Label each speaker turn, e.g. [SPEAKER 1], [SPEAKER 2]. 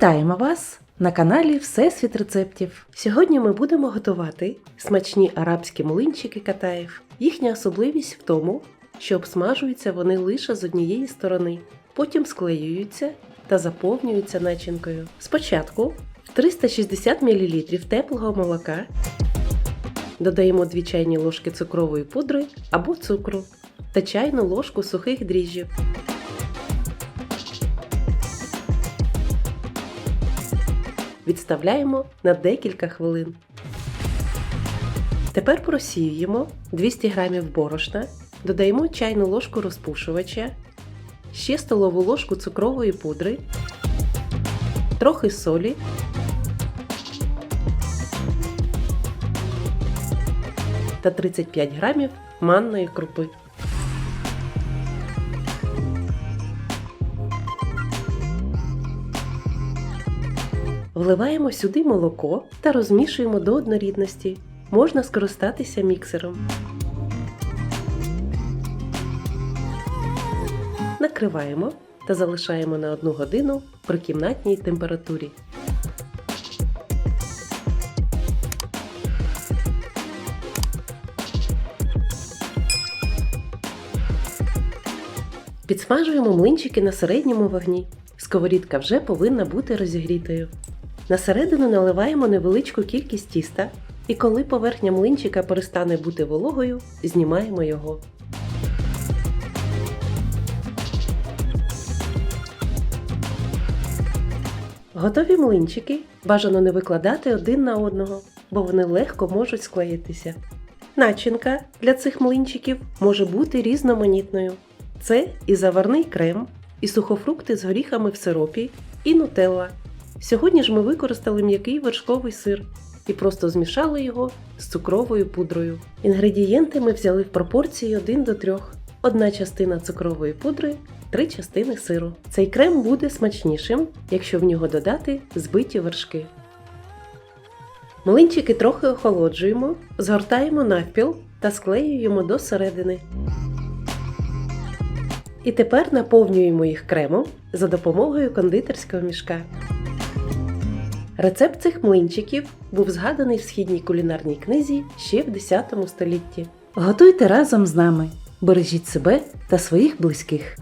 [SPEAKER 1] Вітаємо вас на каналі Всесвіт рецептів.
[SPEAKER 2] Сьогодні ми будемо готувати смачні арабські млинчики катаїв. Їхня особливість в тому, що обсмажуються вони лише з однієї сторони, потім склеюються та заповнюються начинкою. Спочатку в 360 мл теплого молока додаємо 2 чайні ложки цукрової пудри або цукру та чайну ложку сухих дріжджів. Відставляємо на декілька хвилин. Тепер просіюємо 200 г борошна, додаємо чайну ложку розпушувача, ще столову ложку цукрової пудри, трохи солі. Та 35 грамів манної крупи. Вливаємо сюди молоко та розмішуємо до однорідності. Можна скористатися міксером. Накриваємо та залишаємо на 1 годину при кімнатній температурі. Підсмажуємо млинчики на середньому вогні. Сковорідка вже повинна бути розігрітою. На середину наливаємо невеличку кількість тіста, і коли поверхня млинчика перестане бути вологою, знімаємо його. Готові млинчики бажано не викладати один на одного, бо вони легко можуть склеїтися. Начинка для цих млинчиків може бути різноманітною. Це і заварний крем, і сухофрукти з горіхами в сиропі, і нутелла. Сьогодні ж ми використали м'який вершковий сир і просто змішали його з цукровою пудрою. Інгредієнти ми взяли в пропорції 1 до 3. Одна частина цукрової пудри, три частини сиру. Цей крем буде смачнішим, якщо в нього додати збиті вершки. Млинчики трохи охолоджуємо, згортаємо навпіл та склеюємо до середини. І тепер наповнюємо їх кремом за допомогою кондитерського мішка. Рецепт цих млинчиків був згаданий в східній кулінарній книзі ще в 10 столітті.
[SPEAKER 1] Готуйте разом з нами, бережіть себе та своїх близьких.